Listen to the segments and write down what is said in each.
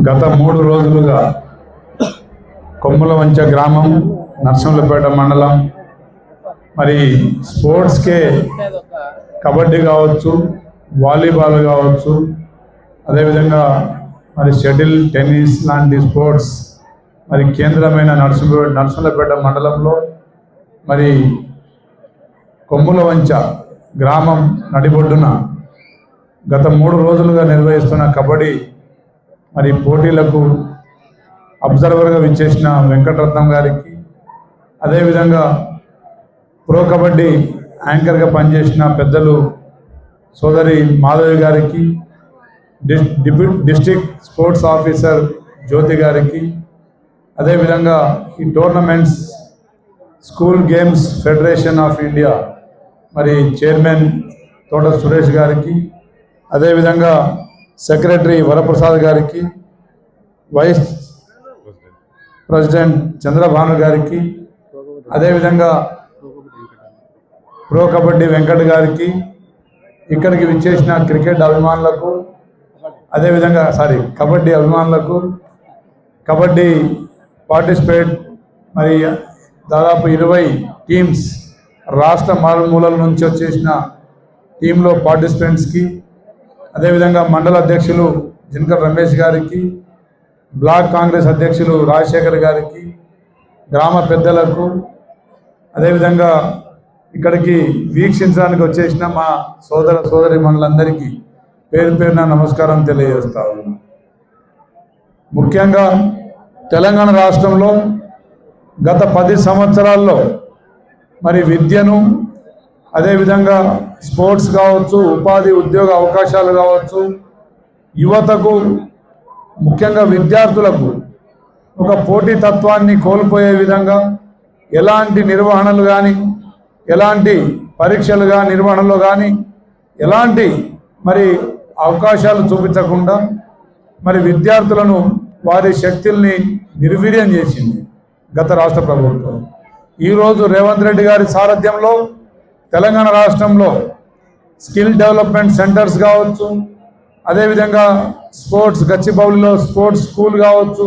గత మూడు రోజులుగా కొమ్ముల వంచ గ్రామం నర్సింహులపేట మండలం మరి స్పోర్ట్స్కే కబడ్డీ కావచ్చు వాలీబాల్ కావచ్చు అదేవిధంగా మరి షటిల్ టెన్నిస్ లాంటి స్పోర్ట్స్ మరి కేంద్రమైన నర్సింహ నర్సింహులపేట మండలంలో మరి కొమ్ముల వంచ గ్రామం నడిబొడ్డున గత మూడు రోజులుగా నిర్వహిస్తున్న కబడ్డీ మరి పోటీలకు అబ్జర్వర్గా విచ్చేసిన వెంకటరత్నం గారికి అదేవిధంగా ప్రో కబడ్డీ యాంకర్గా పనిచేసిన పెద్దలు సోదరి మాధవి గారికి డిస్ డిప్యూ డిస్టిక్ స్పోర్ట్స్ ఆఫీసర్ జ్యోతి గారికి అదేవిధంగా ఈ tournaments school games federation of India మరి చైర్మన్ తోట సురేష్ గారికి అదేవిధంగా సెక్రటరీ వరప్రసాద్ గారికి వైస్ ప్రెసిడెంట్ చంద్రభాను గారికి అదేవిధంగా ప్రో కబడ్డీ వెంకట్ గారికి ఇక్కడికి విచ్చేసిన క్రికెట్ అభిమానులకు అదేవిధంగా సారీ కబడ్డీ అభిమానులకు కబడ్డీ పార్టిసిపేట్ మరి దాదాపు ఇరవై టీమ్స్ రాష్ట్ర మారుమూలల నుంచి వచ్చేసిన టీంలో పార్టిసిపెంట్స్కి అదేవిధంగా మండల అధ్యక్షులు జినకర్ రమేష్ గారికి బ్లాక్ కాంగ్రెస్ అధ్యక్షులు రాజశేఖర్ గారికి గ్రామ పెద్దలకు అదేవిధంగా ఇక్కడికి వీక్షించడానికి వచ్చేసిన మా సోదర సోదరి మనులందరికీ పేరు పేరున నమస్కారం తెలియజేస్తా ఉన్నాను ముఖ్యంగా తెలంగాణ రాష్ట్రంలో గత పది సంవత్సరాల్లో మరి విద్యను అదేవిధంగా స్పోర్ట్స్ కావచ్చు ఉపాధి ఉద్యోగ అవకాశాలు కావచ్చు యువతకు ముఖ్యంగా విద్యార్థులకు ఒక పోటీ తత్వాన్ని కోల్పోయే విధంగా ఎలాంటి నిర్వహణలు కానీ ఎలాంటి పరీక్షలు కానీ నిర్వహణలో కానీ ఎలాంటి మరి అవకాశాలు చూపించకుండా మరి విద్యార్థులను వారి శక్తుల్ని నిర్వీర్యం చేసింది గత రాష్ట్ర ప్రభుత్వం. ఈరోజు రేవంత్ రెడ్డి గారి సారథ్యంలో తెలంగాణ రాష్ట్రంలో స్కిల్ డెవలప్మెంట్ సెంటర్స్ కావచ్చు అదేవిధంగా స్పోర్ట్స్ గచ్చిబౌలిలో స్పోర్ట్స్ స్కూల్ కావచ్చు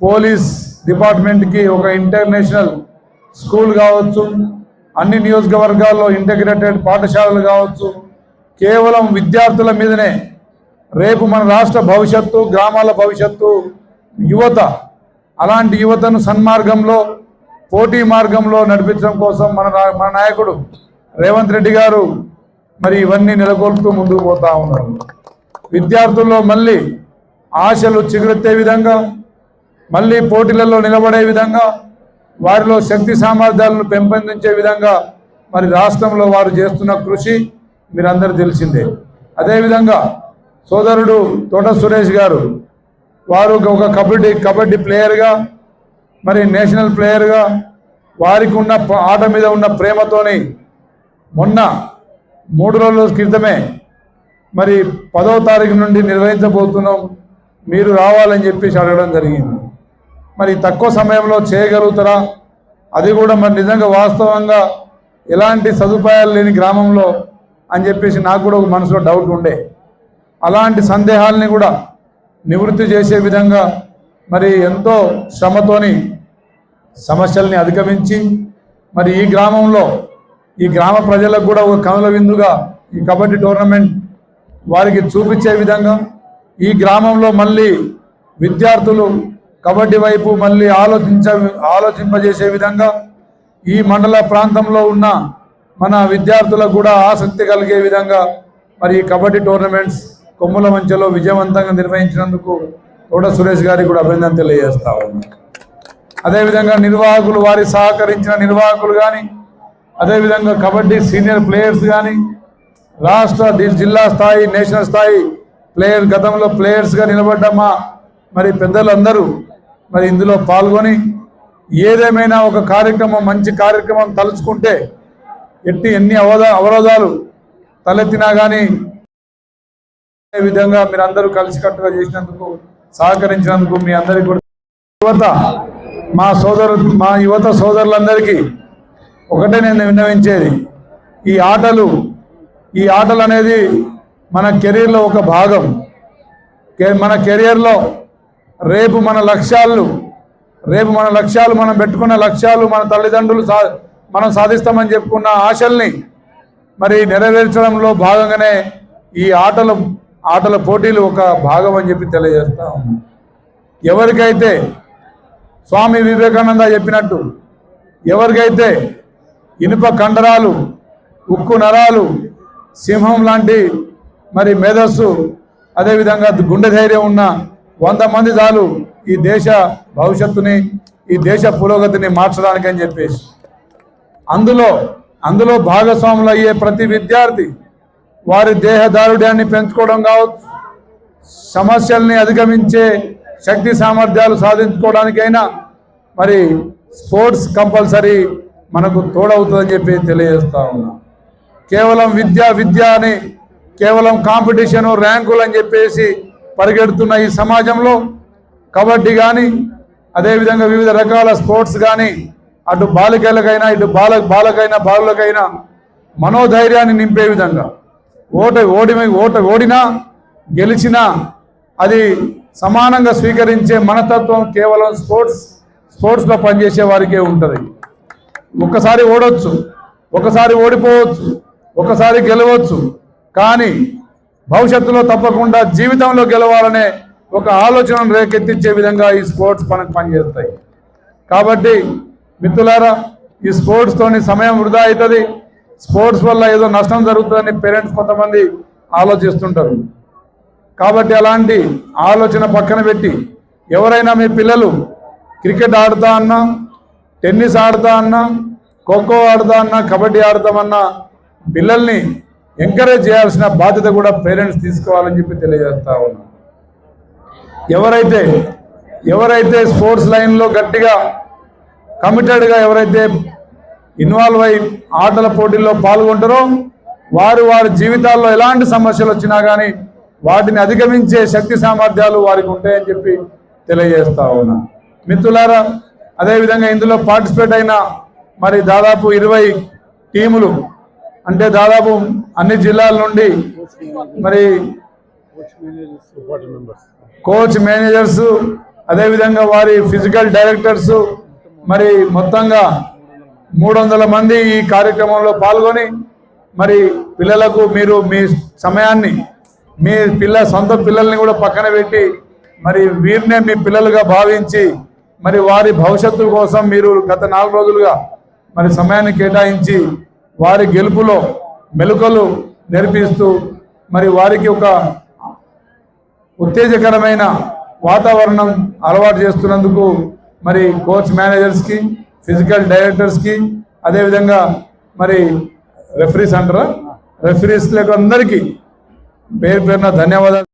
పోలీస్ డిపార్ట్మెంట్కి ఒక ఇంటర్నేషనల్ స్కూల్ కావచ్చు అన్ని నియోజకవర్గాల్లో ఇంటిగ్రేటెడ్ పాఠశాలలు కావచ్చు కేవలం విద్యార్థుల మీదనే రేపు మన రాష్ట్ర భవిష్యత్తు గ్రామాల భవిష్యత్తు యువత అలాంటి యువతను సన్మార్గంలో పోటీ మార్గంలో నడిపించడం కోసం మన రా- మన నాయకుడు రేవంత్ రెడ్డి గారు మరి ఇవన్నీ నెలకొల్పుతూ ముందుకు పోతా ఉన్నారు. విద్యార్థుల్లో మళ్ళీ ఆశలు చిగురెత్తే విధంగా మళ్ళీ పోటీలలో నిలబడే విధంగా వారిలో శక్తి సామర్థ్యాలను పెంపొందించే విధంగా మరి రాష్ట్రంలో వారు చేస్తున్న కృషి మీరందరూ తెలిసిందే. అదేవిధంగా సోదరుడు తోట సురేష్ గారు వారు ఒక కబడ్డీ కబడ్డీ ప్లేయర్గా మరి నేషనల్ ప్లేయర్గా వారికి ఉన్న ఆట మీద ఉన్న ప్రేమతోని మొన్న మూడు రోజుల క్రితమే మరి పదవ తారీఖు నుండి నిర్వహించబోతున్నాం మీరు రావాలని చెప్పేసి అడగడం జరిగింది. మరి తక్కువ సమయంలో చేయగలుగుతారా? అది కూడా మరి నిజంగా వాస్తవంగా ఎలాంటి సదుపాయాలు లేని గ్రామంలో అని చెప్పేసి నాకు కూడా ఒక మనసులో డౌట్ ఉండే. అలాంటి సందేహాలని కూడా నివృత్తి చేసే విధంగా మరి ఎంతో శ్రమతోని సమస్యల్ని అధిగమించి మరి ఈ గ్రామంలో ఈ గ్రామ ప్రజలకు కూడా ఒక కనుల విందుగా ఈ కబడ్డీ టోర్నమెంట్ వారికి చూపించే విధంగా ఈ గ్రామంలో మళ్ళీ విద్యార్థులు కబడ్డీ వైపు మళ్ళీ ఆలోచించ ఆలోచింపజేసే విధంగా ఈ మండల ప్రాంతంలో ఉన్న మన విద్యార్థులకు కూడా ఆసక్తి కలిగే విధంగా మరి ఈ కబడ్డీ టోర్నమెంట్స్ కొమ్ముల మంచలో విజయవంతంగా నిర్వహించినందుకు తోట సురేష్ గారికి కూడా అభినందన తెలియజేస్తా ఉన్నాం అదేవిధంగా నిర్వాహకులు వారి సహకరించిన నిర్వాహకులు కానీ అదేవిధంగా కబడ్డీ సీనియర్ ప్లేయర్స్ కానీ రాష్ట్ర జిల్లా స్థాయి నేషనల్ స్థాయి ప్లేయర్ గతంలో ప్లేయర్స్గా నిలబడ్డ మా మరి పెద్దలందరూ మరి ఇందులో పాల్గొని ఏదేమైనా ఒక కార్యక్రమం మంచి కార్యక్రమం తలుచుకుంటే ఎట్టి ఎన్ని అవరోధాలు తలెత్తినా కానీ అదే విధంగా మీరు అందరూ కలిసికట్టుగా చేసినందుకు సహకరించినందుకు మీ అందరికీ కూడా యువత మా సోదరు మా యువత సోదరులందరికీ ఒకటే నేను విన్నవించేది. ఈ ఆటలు ఈ ఆటలు అనేది మన కెరీర్లో ఒక భాగం. మన కెరియర్లో రేపు మన లక్ష్యాలు రేపు మన లక్ష్యాలు మనం పెట్టుకున్న లక్ష్యాలు మన తల్లిదండ్రులు సా మనం సాధిస్తామని చెప్పుకున్న ఆశల్ని మరి నెరవేర్చడంలో భాగంగానే ఈ ఆటలు ఆటల పోటీలు ఒక భాగం అని చెప్పి తెలియజేస్తా ఎవరికైతే స్వామి వివేకానంద చెప్పినట్టు ఎవరికైతే ఇనుప కండరాలు ఉక్కు నరాలు సింహం లాంటి మరి మేధస్సు అదేవిధంగా గుండె ధైర్యం ఉన్న వంద మంది చాలు ఈ దేశ భవిష్యత్తుని ఈ దేశ పురోగతిని మార్చడానికి అని చెప్పేసి. అందులో అందులో భాగస్వాములు అయ్యే ప్రతి విద్యార్థి వారి దేహదారుడ్యాన్ని పెంచుకోవడం కావచ్చు సమస్యల్ని అధిగమించే శక్తి సామర్థ్యాలు సాధించుకోవడానికైనా మరి స్పోర్ట్స్ కంపల్సరీ మనకు తోడవుతుందని చెప్పి తెలియజేస్తా ఉన్నా. కేవలం విద్య విద్య అని కేవలం కాంపిటీషను ర్యాంకులు అని చెప్పేసి పరిగెడుతున్న ఈ సమాజంలో కబడ్డీ కానీ అదేవిధంగా వివిధ రకాల స్పోర్ట్స్ కానీ అటు బాలికలకైనా ఇటు బాల బాలకైనా బాలులకైనా మనోధైర్యాన్ని నింపే విధంగా ఓట ఓడి ఓట ఓడినా గెలిచినా అది సమానంగా స్వీకరించే మనతత్వం కేవలం స్పోర్ట్స్ స్పోర్ట్స్లో పనిచేసే వారికే ఉంటుంది. ఒక్కసారి ఓడొచ్చు ఒకసారి ఓడిపోవచ్చు ఒకసారి గెలవచ్చు. కానీ భవిష్యత్తులో తప్పకుండా జీవితంలో గెలవాలనే ఒక ఆలోచనను రేకెత్తించే విధంగా ఈ స్పోర్ట్స్ మనకు పనిచేస్తాయి. కాబట్టి మిత్రులారా ఈ స్పోర్ట్స్తోని సమయం వృధా అవుతుంది స్పోర్ట్స్ వల్ల ఏదో నష్టం జరుగుతుందని పేరెంట్స్ కొంతమంది ఆలోచిస్తుంటారు. కాబట్టి అలాంటి ఆలోచన పక్కన పెట్టి ఎవరైనా మీ పిల్లలు క్రికెట్ ఆడుతా అన్నా టెన్నిస్ ఆడుతా అన్నా ఖోఖో ఆడుతా అన్నా కబడ్డీ ఆడతామన్నా పిల్లల్ని ఎంకరేజ్ చేయాల్సిన బాధ్యత కూడా పేరెంట్స్ తీసుకోవాలని చెప్పి తెలియజేస్తా ఉన్నాం. ఎవరైతే ఎవరైతే స్పోర్ట్స్ లైన్లో గట్టిగా కమిటెడ్గా ఎవరైతే ఇన్వాల్వ్ అయి ఆటల పోటీల్లో పాల్గొంటారో వారు వారి జీవితాల్లో ఎలాంటి సమస్యలు వచ్చినా కానీ వాటిని అధిగమించే శక్తి సామర్థ్యాలు వారికి ఉంటాయని చెప్పి తెలియజేస్తా ఉన్నా. మిత్రులారా అదేవిధంగా ఇందులో పార్టిసిపేట్ అయిన మరి దాదాపు ఇరవై టీములు అంటే దాదాపు అన్ని జిల్లాల నుండి మరి కోచ్ మేనేజర్స్ అదేవిధంగా వారి ఫిజికల్ డైరెక్టర్స్ మరి మొత్తంగా మూడు వందల మంది ఈ కార్యక్రమంలో పాల్గొని మరి పిల్లలకు మీరు మీ సమయాన్ని మీ పిల్ల సొంత పిల్లల్ని కూడా పక్కన పెట్టి మరి వీరినే మీ పిల్లలుగా భావించి మరి వారి భవిష్యత్తు కోసం మీరు గత నాలుగు రోజులుగా మరి సమయాన్ని కేటాయించి వారి గెలుపులో మెలుకలు నేర్పిస్తూ మరి వారికి ఒక ఉత్తేజకరమైన వాతావరణం అలవాటు చేస్తున్నందుకు మరి కోచ్ మేనేజర్స్కి ఫిజికల్ డైరెక్టర్స్కి అదేవిధంగా మరి రెఫరీస్ అంటారా రెఫరీస్లకు అందరికీ పేరు పేరున ధన్యవాదాలు.